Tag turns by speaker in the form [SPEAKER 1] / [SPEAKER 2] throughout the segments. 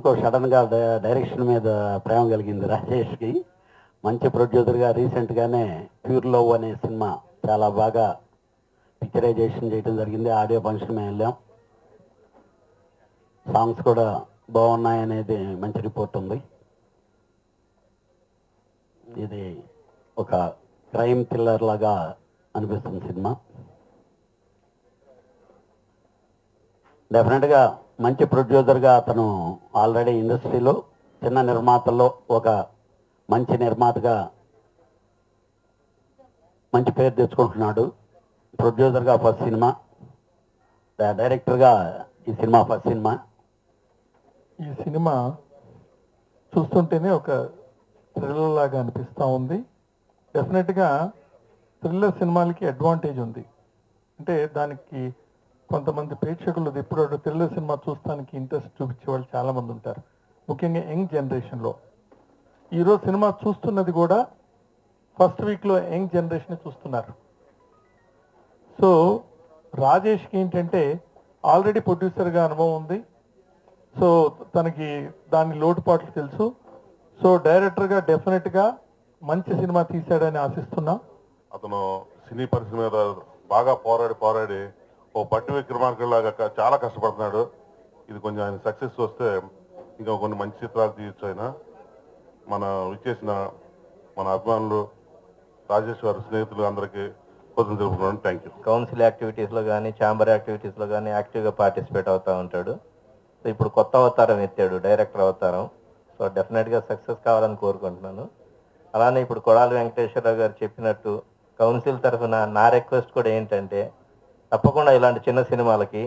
[SPEAKER 1] ఎందుకో సడన్గా డైరెక్షన్ మీద ప్రేమ కలిగింది రాజేష్కి. మంచి ప్రొడ్యూసర్గా రీసెంట్గానే ప్యూర్ లవ్ అనే సినిమా చాలా బాగా పిక్చరైజేషన్ చేయడం జరిగింది. ఆడియో ఫంక్షన్ మేము వెళ్ళాం. సాంగ్స్ కూడా బాగున్నాయనేది మంచి రిపోర్ట్ ఉంది. ఇది ఒక క్రైమ్ థ్రిల్లర్ లాగా అనిపిస్తుంది సినిమా. డెఫినెట్గా మంచి ప్రొడ్యూసర్గా అతను ఆల్రెడీ ఇండస్ట్రీలో చిన్న నిర్మాతల్లో ఒక మంచి నిర్మాతగా మంచి పేరు తెచ్చుకుంటున్నాడు. ప్రొడ్యూసర్గా ఫస్ట్ సినిమా డైరెక్టర్గా ఈ సినిమా ఫస్ట్ సినిమా.
[SPEAKER 2] ఈ సినిమా చూస్తుంటేనే ఒక థ్రిల్లర్ లాగా అనిపిస్తూ ఉంది. డెఫినెట్గా థ్రిల్లర్ సినిమాలకి అడ్వాంటేజ్ ఉంది. అంటే దానికి కొంతమంది ప్రేక్షకులు ఇప్పుడు తెలుగు సినిమా చూస్తానికి ఇంట్రెస్ట్ చూపించే వాళ్ళు చాలా మంది ఉంటారు. ముఖ్యంగా యంగ్ జనరేషన్లో. ఈరోజు సినిమా చూస్తున్నది కూడా ఫస్ట్ వీక్లో యంగ్ జనరేషన్ చూస్తున్నారు. సో రాజేష్కి ఏంటంటే ఆల్రెడీ ప్రొడ్యూసర్గా అనుభవం ఉంది. సో తనకి దాని లోటుపాట్లు తెలుసు. సో డైరెక్టర్గా డెఫినెట్గా మంచి సినిమా తీశాడని ఆశిస్తున్నా.
[SPEAKER 3] అతను సినీ పరిశ్రమ మీద బాగా పోరాడి పోరాడి ఓ పట్టి విక్రమార్కులాగా చాలా కష్టపడుతున్నాడు. ఇది కొంచెం ఆయన సక్సెస్ వస్తే ఇంకా కొన్ని మంచి చిత్రాలు తీయచ్చు ఆయన. మన విచ్చేసిన మన అభిమానులు రాజేష్ గారు స్నేహితులు అందరికీ కోసం తెలుపుకున్నాను థ్యాంక్ యూ.
[SPEAKER 4] కౌన్సిల్ యాక్టివిటీస్లో కానీ ఛాంబర్ యాక్టివిటీస్లో కానీ యాక్టివ్గా పార్టిసిపేట్ అవుతూ ఉంటాడు. సో ఇప్పుడు కొత్త అవతారం ఎత్తాడు డైరెక్టర్ అవతారం. సో డెఫినెట్గా సక్సెస్ కావాలని కోరుకుంటున్నాను. అలానే ఇప్పుడు కొడాలి వెంకటేశ్వరరావు గారు చెప్పినట్టు కౌన్సిల్ తరఫున నా రిక్వెస్ట్ కూడా ఏంటంటే తప్పకుండా ఇలాంటి చిన్న సినిమాలకి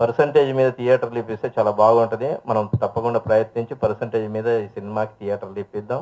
[SPEAKER 4] పర్సంటేజ్ మీద థియేటర్లు ఇప్పిస్తే చాలా బాగుంటుంది. మనం తప్పకుండా ప్రయత్నించి పర్సంటేజ్ మీద ఈ సినిమాకి థియేటర్లు ఇప్పిద్దాం